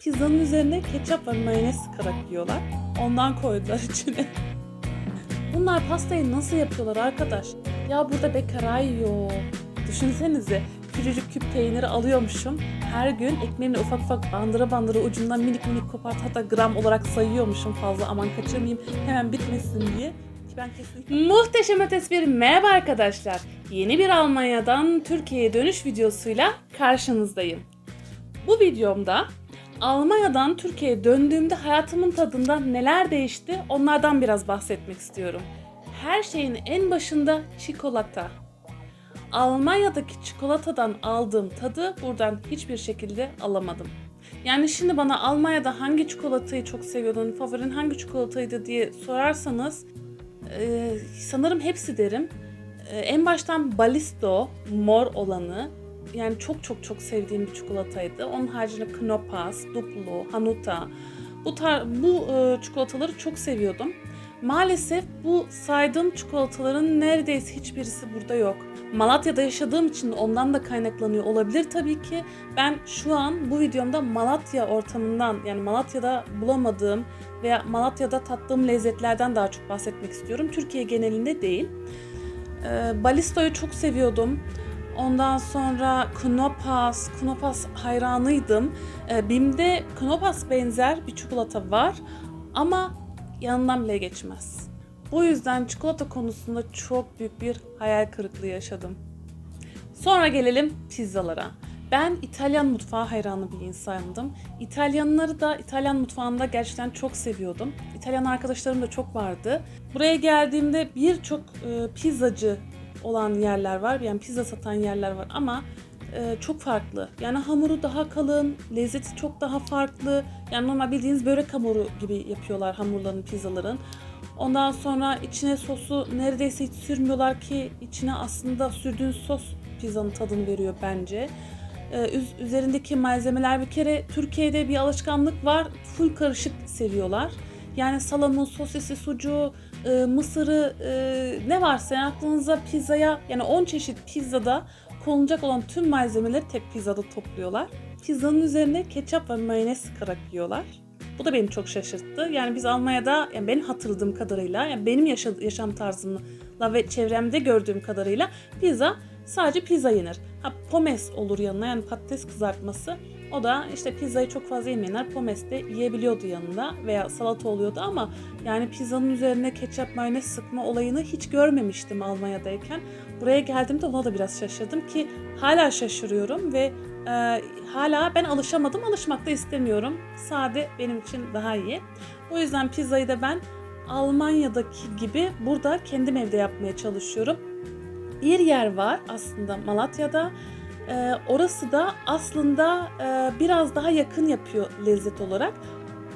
Pizzanın üzerine ketçap ve mayonez sıkarak yiyorlar. Ondan koydular içine. Bunlar pastayı nasıl yapıyorlar arkadaş? Ya burada bekaray yok. Düşünsenize küçücük küp peyniri alıyormuşum. Her gün ekmeğimle ufak ufak bandıra bandıra ucundan minik minik kopart hatta gram olarak sayıyormuşum fazla aman kaçırmayayım hemen bitmesin diye. Ben kesinlikle... Muhteşem ötesi bir merhaba arkadaşlar. Yeni bir Almanya'dan Türkiye'ye dönüş videosuyla karşınızdayım. Bu videomda Almanya'dan Türkiye'ye döndüğümde hayatımın tadında neler değişti onlardan biraz bahsetmek istiyorum. Her şeyin en başında çikolata. Almanya'daki çikolatadan aldığım tadı buradan hiçbir şekilde alamadım. Yani şimdi bana Almanya'da hangi çikolatayı çok seviyordun, favorin hangi çikolataydı diye sorarsanız e, sanırım hepsi derim. E, en baştan Balisto mor olanı yani çok çok çok sevdiğim bir çikolataydı. Onun haricinde Knopas, Duplo, Hanuta bu tar bu e, çikolataları çok seviyordum. Maalesef bu saydığım çikolataların neredeyse hiçbirisi burada yok. Malatya'da yaşadığım için ondan da kaynaklanıyor olabilir tabii ki. Ben şu an bu videomda Malatya ortamından yani Malatya'da bulamadığım veya Malatya'da tattığım lezzetlerden daha çok bahsetmek istiyorum. Türkiye genelinde değil. Ee, Balisto'yu çok seviyordum. Ondan sonra Knopas, Knopas hayranıydım. Ee, Bim'de Knopas benzer bir çikolata var ama yanından bile geçmez. Bu yüzden çikolata konusunda çok büyük bir hayal kırıklığı yaşadım. Sonra gelelim pizzalara. Ben İtalyan mutfağı hayranı bir insandım. İtalyanları da İtalyan mutfağında gerçekten çok seviyordum. İtalyan arkadaşlarım da çok vardı. Buraya geldiğimde birçok e, pizzacı olan yerler var. Yani pizza satan yerler var ama e, çok farklı. Yani hamuru daha kalın, lezzeti çok daha farklı. Yani normal bildiğiniz börek hamuru gibi yapıyorlar hamurların, pizzaların. Ondan sonra içine sosu neredeyse hiç sürmüyorlar ki içine aslında sürdüğün sos pizzanın tadını veriyor bence. Ee, üz- üzerindeki malzemeler bir kere Türkiye'de bir alışkanlık var. Full karışık seviyorlar. Yani salamı, sosisi, sucuğu, e, mısırı e, ne varsa yani aklınıza pizzaya yani 10 çeşit pizzada konulacak olan tüm malzemeleri tek pizzada topluyorlar. Pizzanın üzerine ketçap ve mayonez sıkarak yiyorlar. Bu da beni çok şaşırttı. Yani biz Almanya'da yani benim hatırladığım kadarıyla yani benim yaşa- yaşam tarzımla ve çevremde gördüğüm kadarıyla pizza sadece pizza yenir. Ha pomes olur yanına yani patates kızartması. O da işte pizzayı çok fazla yemeyenler pomes de yiyebiliyordu yanında veya salata oluyordu ama yani pizzanın üzerine ketçap mayonez sıkma olayını hiç görmemiştim Almanya'dayken. Buraya geldiğimde ona da biraz şaşırdım ki hala şaşırıyorum ve e, hala ben alışamadım alışmak da istemiyorum. Sade benim için daha iyi. O yüzden pizzayı da ben Almanya'daki gibi burada kendim evde yapmaya çalışıyorum. Bir yer var aslında Malatya'da. Ee, orası da aslında e, biraz daha yakın yapıyor lezzet olarak.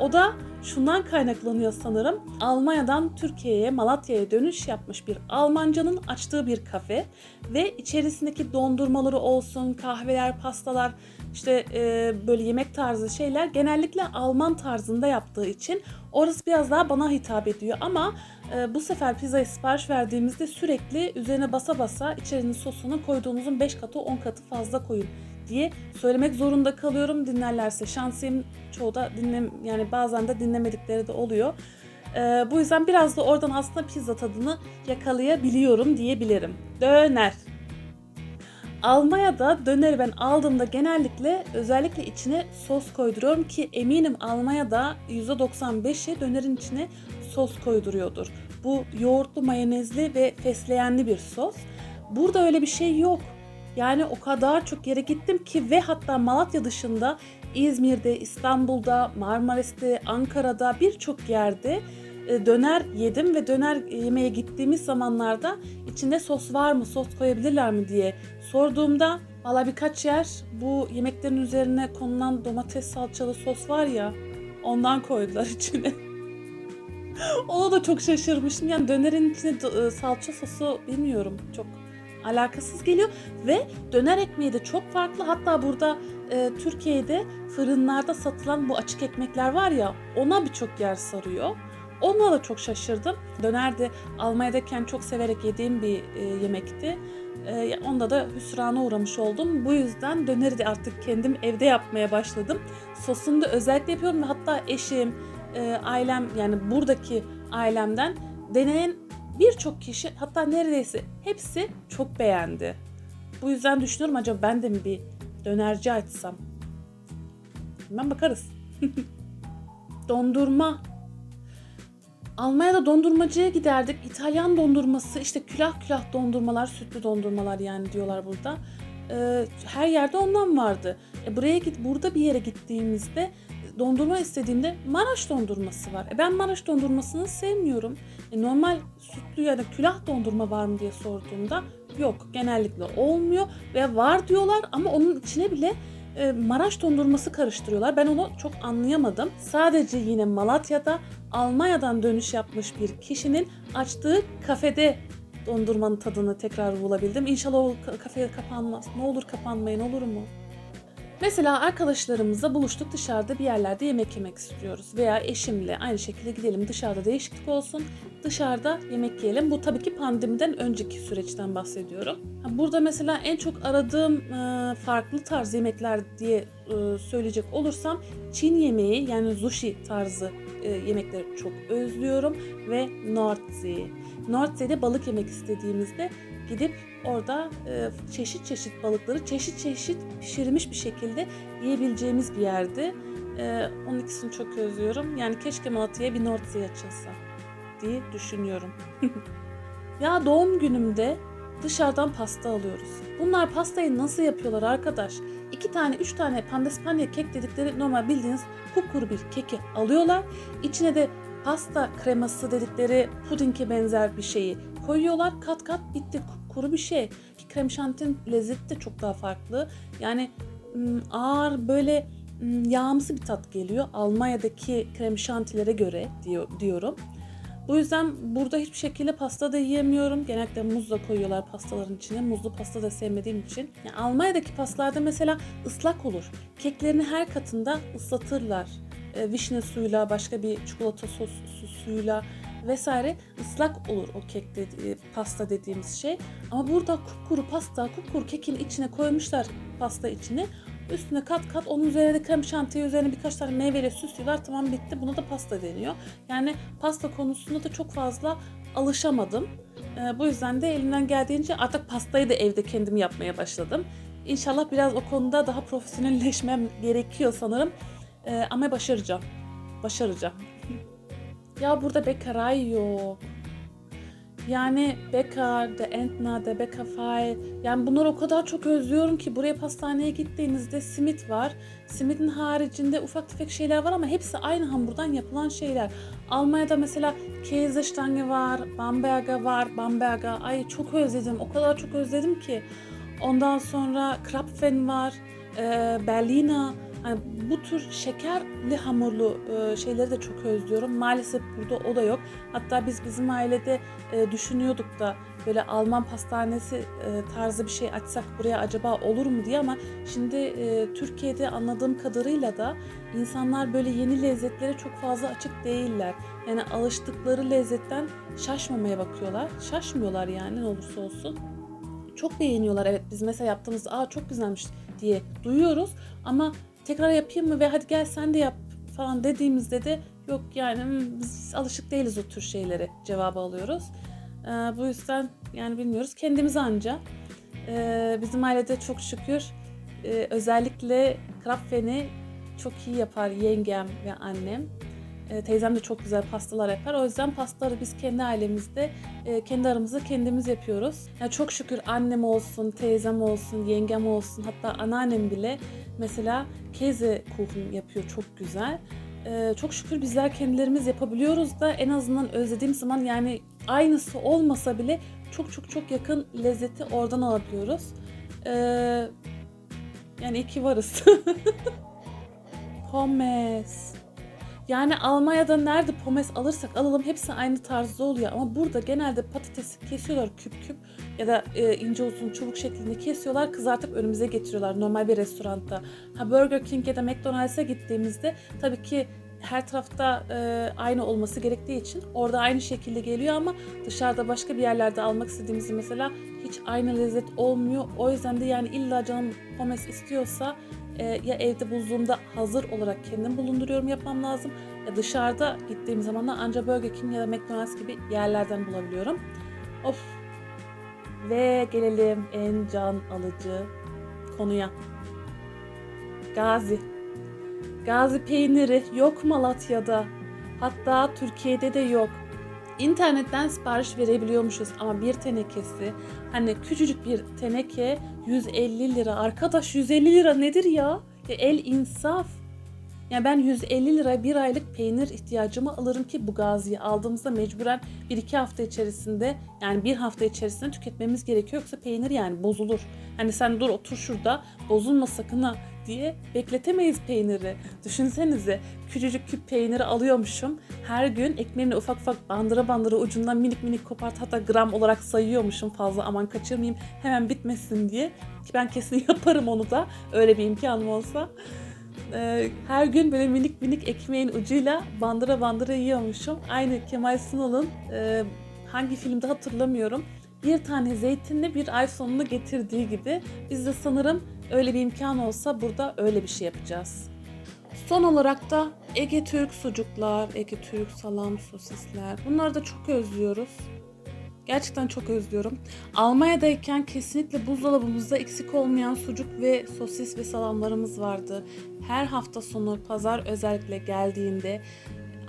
O da şundan kaynaklanıyor sanırım. Almanya'dan Türkiye'ye, Malatya'ya dönüş yapmış bir Almancanın açtığı bir kafe ve içerisindeki dondurmaları olsun, kahveler, pastalar, işte e, böyle yemek tarzı şeyler genellikle Alman tarzında yaptığı için orası biraz daha bana hitap ediyor ama e, bu sefer pizzayı sipariş verdiğimizde sürekli üzerine basa basa içerinin sosunu koyduğunuzun 5 katı 10 katı fazla koyun diye söylemek zorunda kalıyorum dinlerlerse. Şansım çoğu da dinlem yani bazen de dinlemedikleri de oluyor. E, bu yüzden biraz da oradan aslında pizza tadını yakalayabiliyorum diyebilirim. Döner. Almanya'da döneri ben aldığımda genellikle özellikle içine sos koyduruyorum ki eminim Almanya'da %95'i dönerin içine sos koyduruyordur. Bu yoğurtlu, mayonezli ve fesleğenli bir sos. Burada öyle bir şey yok. Yani o kadar çok yere gittim ki ve hatta Malatya dışında İzmir'de, İstanbul'da, Marmaris'te, Ankara'da birçok yerde döner yedim ve döner yemeye gittiğimiz zamanlarda içinde sos var mı, sos koyabilirler mi diye sorduğumda valla birkaç yer bu yemeklerin üzerine konulan domates salçalı sos var ya ondan koydular içine. Ona da çok şaşırmıştım. Yani dönerin içine e, salça sosu bilmiyorum çok alakasız geliyor ve döner ekmeği de çok farklı. Hatta burada e, Türkiye'de fırınlarda satılan bu açık ekmekler var ya ona birçok yer sarıyor. Ona da çok şaşırdım. Döner de Almanya'dayken çok severek yediğim bir e, yemekti. E, onda da hüsrana uğramış oldum. Bu yüzden döneri de artık kendim evde yapmaya başladım. Sosunu da özellikle yapıyorum ve hatta eşim, e, ailem yani buradaki ailemden deneyen birçok kişi hatta neredeyse hepsi çok beğendi. Bu yüzden düşünüyorum acaba ben de mi bir dönerci açsam? Hemen bakarız. Dondurma. Almanya'da dondurmacıya giderdik. İtalyan dondurması işte külah külah dondurmalar, sütlü dondurmalar yani diyorlar burada. Ee, her yerde ondan vardı. E, buraya git, burada bir yere gittiğimizde dondurma istediğimde Maraş dondurması var. E, ben Maraş dondurmasını sevmiyorum. E, normal sütlü ya da külah dondurma var mı diye sorduğumda yok genellikle olmuyor ve var diyorlar ama onun içine bile e, Maraş dondurması karıştırıyorlar. Ben onu çok anlayamadım. Sadece yine Malatya'da Almanya'dan dönüş yapmış bir kişinin açtığı kafede dondurmanın tadını tekrar bulabildim. İnşallah o ka- kafe kapanmaz. Ne olur kapanmayın olur mu? Mesela arkadaşlarımızla buluştuk dışarıda bir yerlerde yemek yemek istiyoruz. Veya eşimle aynı şekilde gidelim dışarıda değişiklik olsun. Dışarıda yemek yiyelim. Bu tabii ki pandemiden önceki süreçten bahsediyorum. Burada mesela en çok aradığım e, farklı tarz yemekler diye e, söyleyecek olursam Çin yemeği yani sushi tarzı e, yemekleri çok özlüyorum ve Nordsee. Nordsee'de balık yemek istediğimizde gidip orada e, çeşit çeşit balıkları çeşit çeşit pişirilmiş bir şekilde yiyebileceğimiz bir yerdi. E, onun ikisini çok özlüyorum. Yani keşke Malatya'ya bir Nordsee açılsa diye düşünüyorum. ya doğum günümde dışarıdan pasta alıyoruz. Bunlar pastayı nasıl yapıyorlar arkadaş? İki tane, üç tane pandespanya kek dedikleri normal bildiğiniz kupkuru bir keki alıyorlar. İçine de pasta kreması dedikleri pudinge benzer bir şeyi koyuyorlar. Kat kat bitti. Kuru bir şey. Ki krem şantinin lezzeti de çok daha farklı. Yani ağır böyle ım, yağımsı bir tat geliyor. Almanya'daki krem şantilere göre diyor, diyorum. Bu yüzden burada hiçbir şekilde pasta da yiyemiyorum. Genellikle muz da koyuyorlar pastaların içine. Muzlu pasta da sevmediğim için. Yani Almanya'daki pastalarda mesela ıslak olur. Keklerini her katında ıslatırlar. E, vişne suyuyla, başka bir çikolata sos su- suyuyla vesaire ıslak olur o kek dedi- pasta dediğimiz şey. Ama burada kupkuru pasta, kupkuru kekin içine koymuşlar pasta içine. Üstüne kat kat onun üzerine de krem şantiye üzerine birkaç tane meyveyle süslüyorlar. Tamam bitti. Buna da pasta deniyor. Yani pasta konusunda da çok fazla alışamadım. Ee, bu yüzden de elimden geldiğince artık pastayı da evde kendim yapmaya başladım. İnşallah biraz o konuda daha profesyonelleşmem gerekiyor sanırım. Ee, ama başaracağım. Başaracağım. Ya burada bekaray yok. Yani Beka, de Entna, de Beka Fay. Yani bunları o kadar çok özlüyorum ki buraya pastaneye gittiğinizde simit var. Simitin haricinde ufak tefek şeyler var ama hepsi aynı hamurdan yapılan şeyler. Almanya'da mesela Käsestange var, Bamberger var, Bamberger. Ay çok özledim, o kadar çok özledim ki. Ondan sonra Krapfen var, e, Berliner. Hani bu tür şekerli hamurlu e, şeyleri de çok özlüyorum. Maalesef burada o da yok. Hatta biz bizim ailede e, düşünüyorduk da böyle Alman pastanesi e, tarzı bir şey açsak buraya acaba olur mu diye ama şimdi Türkiye'de anladığım kadarıyla da insanlar böyle yeni lezzetlere çok fazla açık değiller. Yani alıştıkları lezzetten şaşmamaya bakıyorlar. Şaşmıyorlar yani ne olursa olsun. Çok beğeniyorlar evet biz mesela yaptığımız aa çok güzelmiş diye duyuyoruz ama tekrar yapayım mı ve hadi gel sen de yap falan dediğimizde de yok yani "Hmm, biz alışık değiliz o tür şeylere cevabı alıyoruz. Ee, bu yüzden yani bilmiyoruz kendimiz anca. Ee, bizim ailede çok şükür e, özellikle krapfeni çok iyi yapar yengem ve annem. Ee, teyzem de çok güzel pastalar yapar. O yüzden pastaları biz kendi ailemizde e, kendi aramızda kendimiz yapıyoruz. Yani çok şükür annem olsun, teyzem olsun, yengem olsun hatta anneannem bile mesela keze kuchen yapıyor çok güzel. Ee, çok şükür bizler kendilerimiz yapabiliyoruz da en azından özlediğim zaman yani aynısı olmasa bile çok çok çok yakın lezzeti oradan alabiliyoruz. Yani iyi ki varız. Pommes. Yani Almanya'da nerede pomes alırsak alalım hepsi aynı tarzda oluyor ama burada genelde patatesi kesiyorlar küp küp ya da e, ince uzun çubuk şeklinde kesiyorlar kızartıp önümüze getiriyorlar normal bir restoranda. Ha Burger King ya da McDonald's'a gittiğimizde tabii ki her tarafta e, aynı olması gerektiği için orada aynı şekilde geliyor ama dışarıda başka bir yerlerde almak istediğimizde mesela hiç aynı lezzet olmuyor. O yüzden de yani illa canım pommes istiyorsa e, ya evde buzluğumda hazır olarak kendim bulunduruyorum yapmam lazım. Ya dışarıda gittiğim zaman da ancak Burger King ya da McDonald's gibi yerlerden bulabiliyorum. Of. Ve gelelim en can alıcı konuya. Gazi. Gazi peyniri yok Malatya'da. Hatta Türkiye'de de yok. İnternetten sipariş verebiliyormuşuz ama bir tenekesi hani küçücük bir teneke 150 lira. Arkadaş 150 lira nedir ya? ya el insaf. Yani ben 150 lira bir aylık peynir ihtiyacımı alırım ki bu gaziyi aldığımızda mecburen 1-2 hafta içerisinde yani bir hafta içerisinde tüketmemiz gerekiyor yoksa peynir yani bozulur. Hani sen dur otur şurada bozulma sakın ha diye bekletemeyiz peyniri. Düşünsenize küçücük küp peyniri alıyormuşum. Her gün ekmeğimle ufak ufak bandıra bandıra ucundan minik minik kopart hatta gram olarak sayıyormuşum fazla aman kaçırmayayım hemen bitmesin diye. Ki ben kesin yaparım onu da öyle bir imkanım olsa. Ee, her gün böyle minik minik ekmeğin ucuyla bandıra bandıra yiyormuşum. Aynı Kemal Sunal'ın e, hangi filmde hatırlamıyorum. Bir tane zeytinle bir ay sonunu getirdiği gibi biz de sanırım öyle bir imkan olsa burada öyle bir şey yapacağız. Son olarak da Ege Türk sucuklar, Ege Türk salam sosisler. Bunları da çok özlüyoruz. Gerçekten çok özlüyorum. Almanya'dayken kesinlikle buzdolabımızda eksik olmayan sucuk ve sosis ve salamlarımız vardı. Her hafta sonu pazar özellikle geldiğinde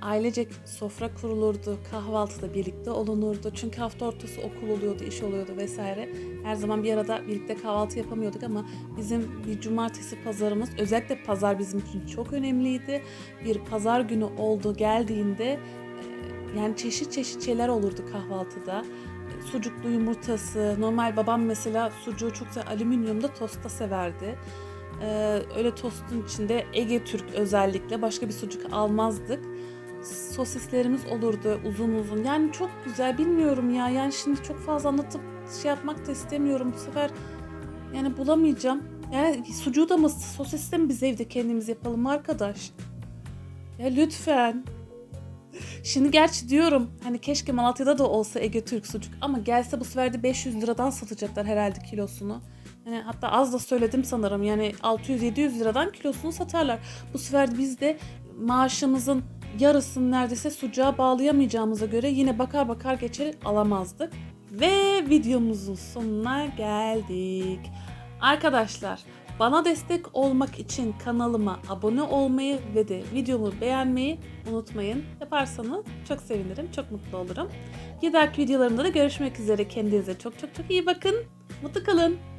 ailecek sofra kurulurdu, kahvaltıda birlikte olunurdu. Çünkü hafta ortası okul oluyordu, iş oluyordu vesaire. Her zaman bir arada birlikte kahvaltı yapamıyorduk ama bizim bir cumartesi pazarımız, özellikle pazar bizim için çok önemliydi. Bir pazar günü oldu geldiğinde e, yani çeşit çeşit şeyler olurdu kahvaltıda. Sucuklu yumurtası, normal babam mesela sucuğu çok sever, alüminyumda tosta severdi. Ee, öyle tostun içinde Ege Türk özellikle başka bir sucuk almazdık. Sosislerimiz olurdu uzun uzun. Yani çok güzel bilmiyorum ya. Yani şimdi çok fazla anlatıp şey yapmak da istemiyorum. Bu sefer yani bulamayacağım. Yani sucuğu da mı sosis de mi biz evde kendimiz yapalım arkadaş? Ya lütfen. Şimdi gerçi diyorum hani keşke Malatya'da da olsa Ege Türk sucuk ama gelse bu sefer de 500 liradan satacaklar herhalde kilosunu. Yani hatta az da söyledim sanırım yani 600-700 liradan kilosunu satarlar. Bu sefer biz de maaşımızın yarısını neredeyse sucuğa bağlayamayacağımıza göre yine bakar bakar geçer alamazdık. Ve videomuzun sonuna geldik. Arkadaşlar bana destek olmak için kanalıma abone olmayı ve de videomu beğenmeyi unutmayın. Yaparsanız çok sevinirim, çok mutlu olurum. Bir dahaki videolarımda da görüşmek üzere. Kendinize çok çok çok iyi bakın. Mutlu kalın.